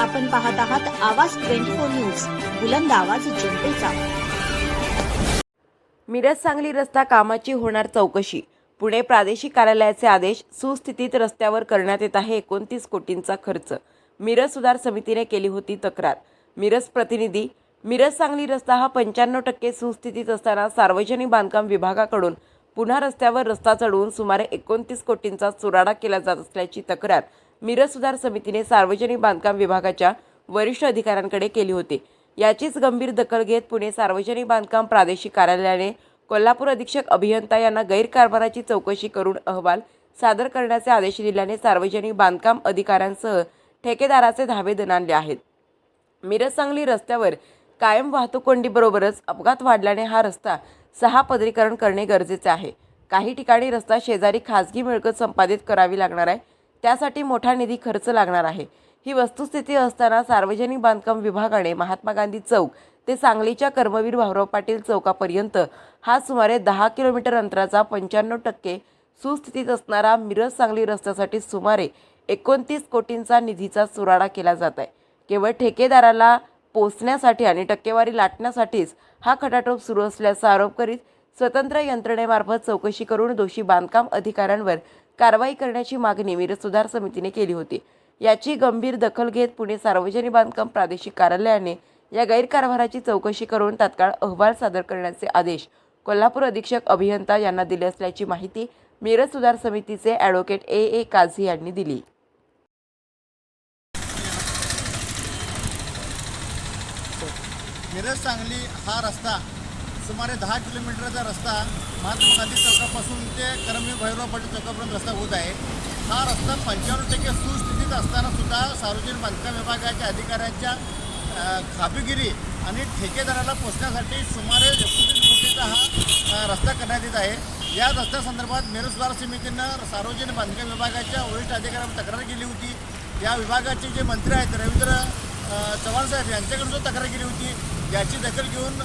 आपण पाहत आहात आवाज ट्वेंटी फोर न्यूज. बुलंद आवाज जनतेचा. मिरज सांगली रस्ता कामाची होणार चौकशी. पुणे प्रादेशिक कार्यालयाचे आदेश सुस्थितीत रस्त्यावर करण्यात येत आहे एकोणतीस कोटींचा खर्च. मिरज सुधार समितीने केली होती तक्रार. मिरज प्रतिनिधी मिरज सांगली रस्ता हा पंच्याण्णव टक्के सुस्थितीत असताना सार्वजनिक बांधकाम विभागाकडून पुन्हा रस्त्यावर रस्ता चढवून सुमारे एकोणतीस कोटींचा चुराडा केला जात असल्याची तक्रार मिरज सुधार समितीने सार्वजनिक बांधकाम विभागाच्या वरिष्ठ अधिकाऱ्यांकडे केली होती. याचीच गंभीर दखल घेत पुणे सार्वजनिक बांधकाम प्रादेशिक कार्यालयाने कोल्हापूर अधीक्षक अभियंता यांना गैरकारभाराची चौकशी करून अहवाल सादर करण्याचे आदेश दिल्याने सार्वजनिक बांधकाम अधिकाऱ्यांसह ठेकेदाराचे धावे दणाणले आहेत. मिरज सांगली रस्त्यावर कायम वाहतूक कोंडीबरोबरच अपघात वाढल्याने हा रस्ता सहा पदरीकरण करणे गरजेचे आहे. काही ठिकाणी रस्ता शेजारी खाजगी मिळकत संपादित करावी लागणार आहे. त्यासाठी मोठा निधी खर्च लागणार आहे. ही वस्तुस्थिती असताना सार्वजनिक बांधकाम विभागाने महात्मा गांधी चौक ते सांगलीच्या कर्मवीर भाऊराव पाटील चौकापर्यंत हा सुमारे दहा किलोमीटर अंतराचा पंच्याण्णव टक्के सुस्थितीत असणारा मिरज सांगली रस्त्यासाठी सुमारे एकोणतीस कोटींचा निधीचा चुराडा केला जात आहे. केवळ ठेकेदाराला पोचण्यासाठी आणि टक्केवारी लाटण्यासाठीच हा खटाटोप सुरू असल्याचा आरोप करीत स्वतंत्र यंत्रणेमार्फत चौकशी करून दोषी बांधकाम अधिकाऱ्यांवर कारवाई करण्याची मागणी मिरज सुधार समितीने केली होती. याची गंभीर दखल घेत पुणे सार्वजनिक बांधकाम प्रादेशिक कार्यालयाने या गैरकारभाराची चौकशी करून तात्काळ अहवाल सादर करण्याचे आदेश कोल्हापूर अधीक्षक अभियंता यांना दिले असल्याची माहिती मिरज सुधार समितीचे ॲडव्होकेट ए. ए. काझी यांनी दिली. मिरज सांगली हा रस्ता सुमारे दहा किलोमीटरचा रस्ता महात्मा गांधी चौकापासून ते करमी भैरव पाटील चौकापर्यंत रस्ता होत आहे. हा रस्ता पंच्याण्णव टक्के सुस्थितीत असताना सुद्धा सार्वजनिक बांधकाम विभागाच्या अधिकाऱ्यांच्या खाबीगिरी आणि ठेकेदाराला पोचण्यासाठी सुमारे एकोणतीस कोटीचा हा रस्ता करण्यात येत आहे. या रस्त्यासंदर्भात मिरज समितीनं सार्वजनिक बांधकाम विभागाच्या वरिष्ठ अधिकाऱ्यांना तक्रार केली होती. या विभागाचे जे मंत्री आहेत रवींद्र चव्हाण साहेब यांच्याकडून जो तक्रार केली होती. याची दखल घेऊन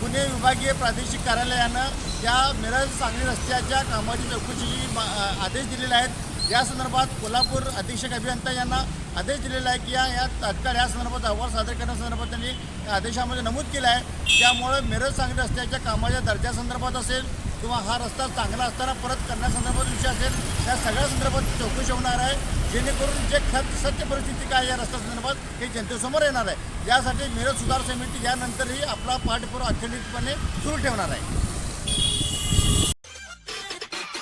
पुणे विभागीय प्रादेशिक कार्यालयानं या मिरज सांगली रस्त्याच्या कामाची चौकशीची मा- आदेश दिलेले आहेत. या संदर्भात कोल्हापूर अधीक्षक अभियंता यांना आदेश दिलेला आहे की या या तात्काळ या संदर्भात अहवाल सादर करण्यासंदर्भात त्यांनी या आदेशामध्ये नमूद केलं आहे. त्यामुळे मिरज सांगली रस्त्याच्या कामाच्या दर्जासंदर्भात असेल किंवा हा रस्ता चांगला असताना परत करण्यासंदर्भात विषय असेल त्या सगळ्या संदर्भात चौकशी होणार आहे. जेणेकरून जे खत सत्य परिस्थिती काय या रस्त्यासंदर्भात हे जनतेसमोर येणार आहे. यासाठी मिरज सुधार समिती यानंतरही आपला पाठपुरावा अखंडितपणे सुरू ठेवणार आहे.